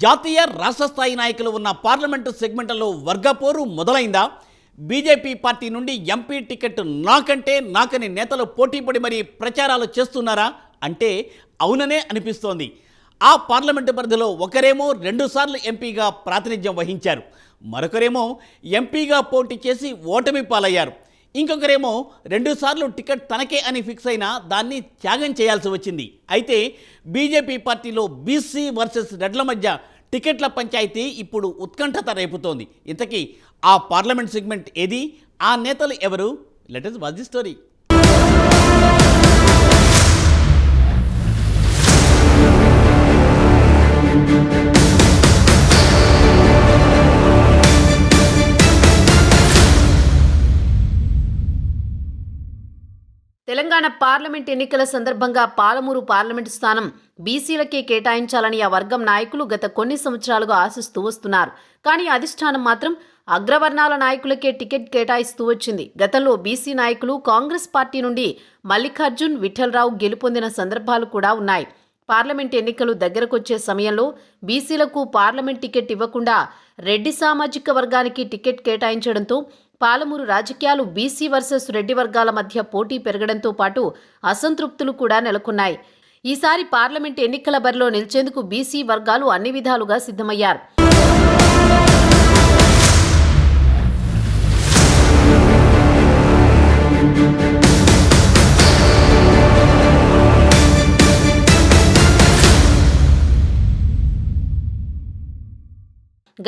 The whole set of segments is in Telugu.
జాతీయ రాష్ట్ర స్థాయి నాయకులు ఉన్న పార్లమెంటు సెగ్మెంట్లో వర్గపోరు మొదలైందా? బీజేపీ పార్టీ నుండి ఎంపీ టికెట్ నాకంటే నాకని నేతలు పోటీపడి మరీ ప్రచారాలు చేస్తున్నారా? అంటే అవుననే అనిపిస్తోంది. ఆ పార్లమెంటు పరిధిలో ఒకరేమో రెండుసార్లు ఎంపీగా ప్రాతినిధ్యం వహించారు. మరొకరేమో ఎంపీగా పోటీ చేసి ఓటమి పాలయ్యారు. ఇంకొకరేమో రెండుసార్లు టికెట్ తనకే అని ఫిక్స్ అయినా దాన్ని త్యాగం చేయాల్సి వచ్చింది. అయితే బీజేపీ పార్టీలో బీసీ వర్సెస్ రెడ్ల మధ్య టికెట్ల పంచాయతీ ఇప్పుడు ఉత్కంఠత రేపుతోంది. ఇంతకీ ఆ పార్లమెంట్ సెగ్మెంట్ ఏది? ఆ నేతలు ఎవరు? Letters was the story Telangana parliament ఎన్నికల సందర్భంగా పాలమూరు పార్లమెంటు స్థానం బీసీలకే కేటాయించాలని ఆ వర్గం నాయకులు గత కొన్ని సంవత్సరాలుగా ఆశిస్తూ వస్తున్నారు. కానీ అధిష్టానం మాత్రం అగ్రవర్ణాల నాయకులకే టికెట్ కేటాయిస్తూ వచ్చింది. గతంలో బీసీ నాయకులు కాంగ్రెస్ పార్టీ నుండి మల్లికార్జున్ విఠలరావు గెలుపొందిన సందర్భాలు కూడా ఉన్నాయి. పార్లమెంట్ ఎన్నికలు దగ్గరకొచ్చే సమయంలో బీసీలకు పార్లమెంట్ టికెట్ ఇవ్వకుండా రెడ్డి సామాజిక వర్గానికి టికెట్ కేటాయించడంతో పాలమూరు రాజకీయాలు బీసీ వర్సెస్ రెడ్డి వర్గాల మధ్య పోటీ పెరగడంతో పాటు అసంతృప్తులు కూడా నెలకొన్నాయి. ఈసారి పార్లమెంట్ ఎన్నికల బరిలో నిలిచేందుకు బీసీ వర్గాలు అన్ని విధాలుగా సిద్ధమయ్యారు.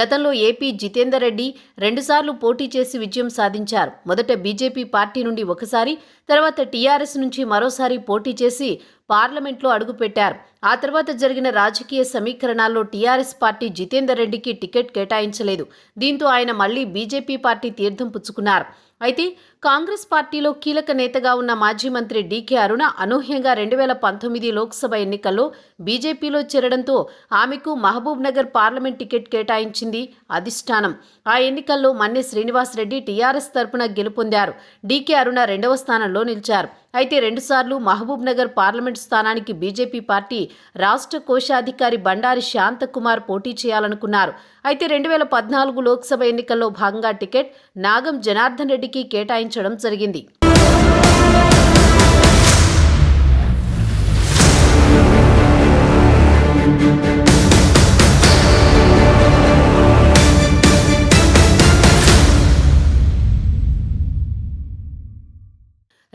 గతంలో ఏపీ జితేందర్ రెడ్డి రెండుసార్లు పోటీ చేసి విజయం సాధించారు. మొదట బీజేపీ పార్టీ నుండి ఒకసారి తర్వాత టీఆర్ఎస్ నుంచి మరోసారి పోటీ చేసి పార్లమెంట్లో అడుగుపెట్టారు. ఆ తర్వాత జరిగిన రాజకీయ సమీకరణాల్లో టీఆర్ఎస్ పార్టీ జితేందర్ రెడ్డికి టికెట్ కేటాయించలేదు. దీంతో ఆయన మళ్ళీ బీజేపీ పార్టీ తీర్థం పుచ్చుకున్నారు. అయితే కాంగ్రెస్ పార్టీలో కీలక నేతగా ఉన్న మాజీ మంత్రి డీకే అరుణ అనూహ్యంగా రెండు వేల పంతొమ్మిది లోక్సభ ఎన్నికల్లో బీజేపీలో చేరడంతో ఆమెకు మహబూబ్ నగర్ పార్లమెంట్ టికెట్ కేటాయించింది అధిష్టానం. ఆ ఎన్నికల్లో మన్నె శ్రీనివాస్ రెడ్డి టీఆర్ఎస్ తరపున గెలుపొందారు. డీకే అరుణ రెండవ స్థానంలో నిలిచారు. అయితే రెండుసార్లు మహబూబ్ నగర్ పార్లమెంట్ స్థానానికి బీజేపీ పార్టీ రాష్ట్ర కోశాధికారి బండారి శాంతకుమార్ పోటీ చేయాలనుకున్నారు. అయితే రెండు వేల పద్నాలుగు లోక్సభ ఎన్నికల్లో భాగంగా టికెట్ నాగం జనార్దన్ రెడ్డికి కేటాయించడం జరిగింది.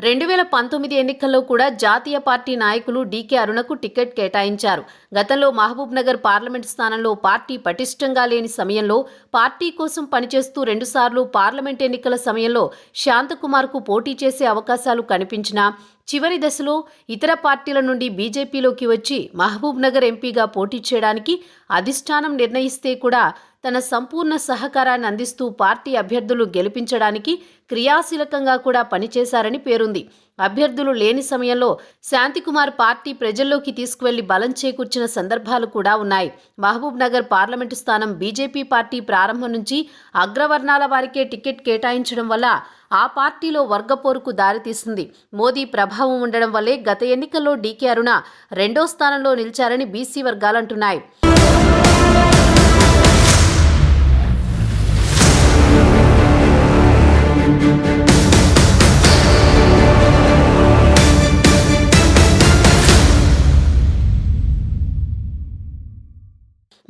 రెండు వేల పంతొమ్మిది ఎన్నికల్లో కూడా జాతీయ పార్టీ నాయకులు డీకే అరుణకు టికెట్ కేటాయించారు. గతంలో మహబూబ్ నగర్ పార్లమెంట్ స్థానంలో పార్టీ పటిష్టంగా లేని సమయంలో పార్టీ కోసం పనిచేస్తూ రెండుసార్లు పార్లమెంట్ ఎన్నికల సమయంలో శాంతకుమార్కు పోటీ చేసే అవకాశాలు కనిపించినా చివరి దశలో ఇతర పార్టీల నుండి బీజేపీలోకి వచ్చి మహబూబ్ నగర్ ఎంపీగా పోటీ చేయడానికి అధిష్టానం నిర్ణయిస్తే కూడా తన సంపూర్ణ సహకారాన్ని అందిస్తూ పార్టీ అభ్యర్థులు గెలిపించడానికి క్రియాశీలకంగా కూడా పనిచేశారని పేరుంది. అభ్యర్థులు లేని సమయంలో శాంతికుమార్ పార్టీ ప్రజల్లోకి తీసుకువెళ్ళి బలం చేకూర్చిన సందర్భాలు కూడా ఉన్నాయి. మహబూబ్ నగర్ పార్లమెంటు స్థానం బీజేపీ పార్టీ ప్రారంభం నుంచి అగ్రవర్ణాల వారికే టికెట్ కేటాయించడం వల్ల ఆ పార్టీలో వర్గపోరుకు దారితీస్తుంది మోదీ ప్రభావం ఉండడం వల్లే గత ఎన్నికల్లో డీకే అరుణ రెండో స్థానంలో నిలిచారని బీసీ వర్గాలంటున్నాయి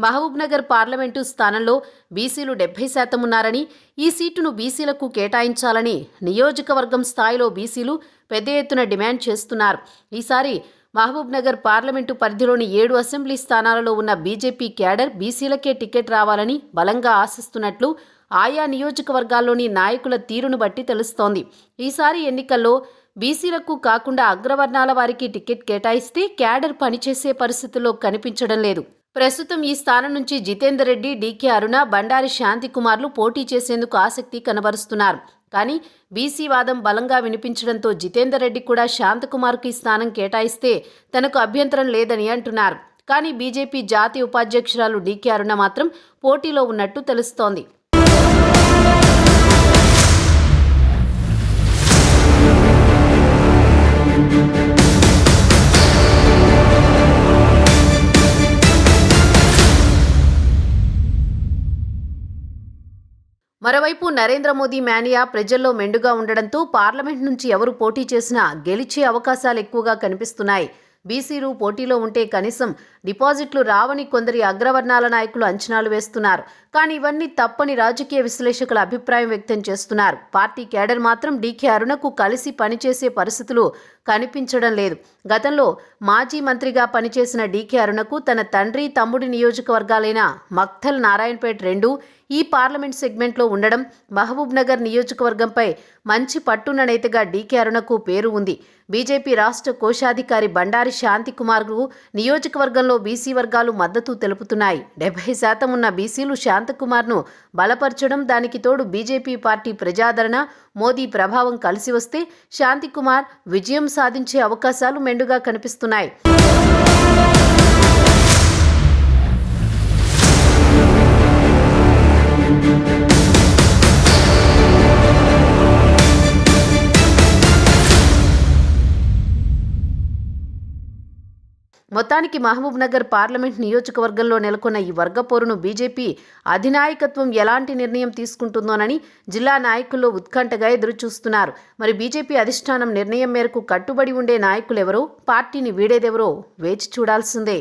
మహబూబ్నగర్ పార్లమెంటు స్థానంలో బీసీలు డెబ్బై శాతం ఉన్నారని ఈ సీటును బీసీలకు కేటాయించాలని నియోజకవర్గం స్థాయిలో బీసీలు పెద్ద ఎత్తున డిమాండ్ చేస్తున్నారు. ఈసారి మహబూబ్నగర్ పార్లమెంటు పరిధిలోని ఏడు అసెంబ్లీ స్థానాలలో ఉన్న బీజేపీ క్యాడర్ బీసీలకే టికెట్ రావాలని బలంగా ఆశిస్తున్నట్లు ఆయా నియోజకవర్గాల్లోని నాయకుల తీరును బట్టి తెలుస్తోంది. ఈసారి ఎన్నికల్లో బీసీలకు కాకుండా అగ్రవర్ణాల వారికి టికెట్ కేటాయిస్తే క్యాడర్ పనిచేసే పరిస్థితుల్లో కనిపించడం లేదు. ప్రస్తుతం ఈ స్థానం నుంచి జితేందర్ రెడ్డి డీకే అరుణ బండారి శాంతి కుమార్లు పోటీ చేసేందుకు ఆసక్తి కనబరుస్తున్నారు. కానీ బీసీ వాదం బలంగా వినిపించడంతో జితేందర్ రెడ్డి కూడా శాంతకుమార్కు ఈ స్థానం కేటాయిస్తే తనకు అభ్యంతరం లేదని అంటున్నారు. కానీ బీజేపీ జాతీయ ఉపాధ్యక్షురాలు డీకే అరుణ మాత్రం పోటీలో ఉన్నట్టు తెలుస్తోంది. మరోవైపు నరేంద్ర మోదీ మేనియా ప్రజల్లో మెండుగా ఉండడంతో పార్లమెంట్ నుంచి ఎవరు పోటీ చేసినా గెలిచే అవకాశాలు ఎక్కువగా కనిపిస్తున్నాయి. బీసీలు పోటీలో ఉంటే కనీసం డిపాజిట్లు రావని కొందరి అగ్రవర్ణాల నాయకులు అంచనాలు వేస్తున్నారు. కానీ ఇవన్నీ తప్పని రాజకీయ విశ్లేషకుల అభిప్రాయం వ్యక్తం చేస్తున్నారు. పార్టీ కేడర్ మాత్రం డీకే అరుణకు కలిసి పనిచేసే పరిస్థితులు కనిపించడం లేదు. గతంలో మాజీ మంత్రిగా పనిచేసిన డీకే అరుణకు తన తండ్రి తమ్ముడి నియోజకవర్గాలైన మక్తల్ నారాయణపేట రెండు ఈ పార్లమెంట్ సెగ్మెంట్లో ఉండడం మహబూబ్ నగర్ నియోజకవర్గంపై మంచి పట్టున్న నేతగా డీకే అరుణకు పేరు ఉంది. బీజేపీ రాష్ట్ర కోశాధికారి బండారి శాంతికుమార్కు నియోజకవర్గంలో బీసీ వర్గాలు మద్దతు తెలుపుతున్నాయి. డెబ్బై శాతం ఉన్న బీసీలు శాంతకుమార్ను బలపరచడం దానికి తోడు బీజేపీ పార్టీ ప్రజాదరణ మోదీ ప్రభావం కలిసి వస్తే శాంతికుమార్ విజయం సాధించే అవకాశాలు మెండుగా కనిపిస్తున్నాయి. మొత్తానికి మహబూబ్ నగర్ పార్లమెంట్ నియోజకవర్గంలో నెలకొన్న ఈ వర్గపోరును బీజేపీ అధినాయకత్వం ఎలాంటి నిర్ణయం తీసుకుంటుందోనని జిల్లా నాయకుల్లో ఉత్కంఠగా ఎదురుచూస్తున్నారు. మరి బీజేపీ అధిష్టానం నిర్ణయం మేరకు కట్టుబడి ఉండే నాయకులెవరో పార్టీని వీడేదెవరో వేచి చూడాల్సిందే.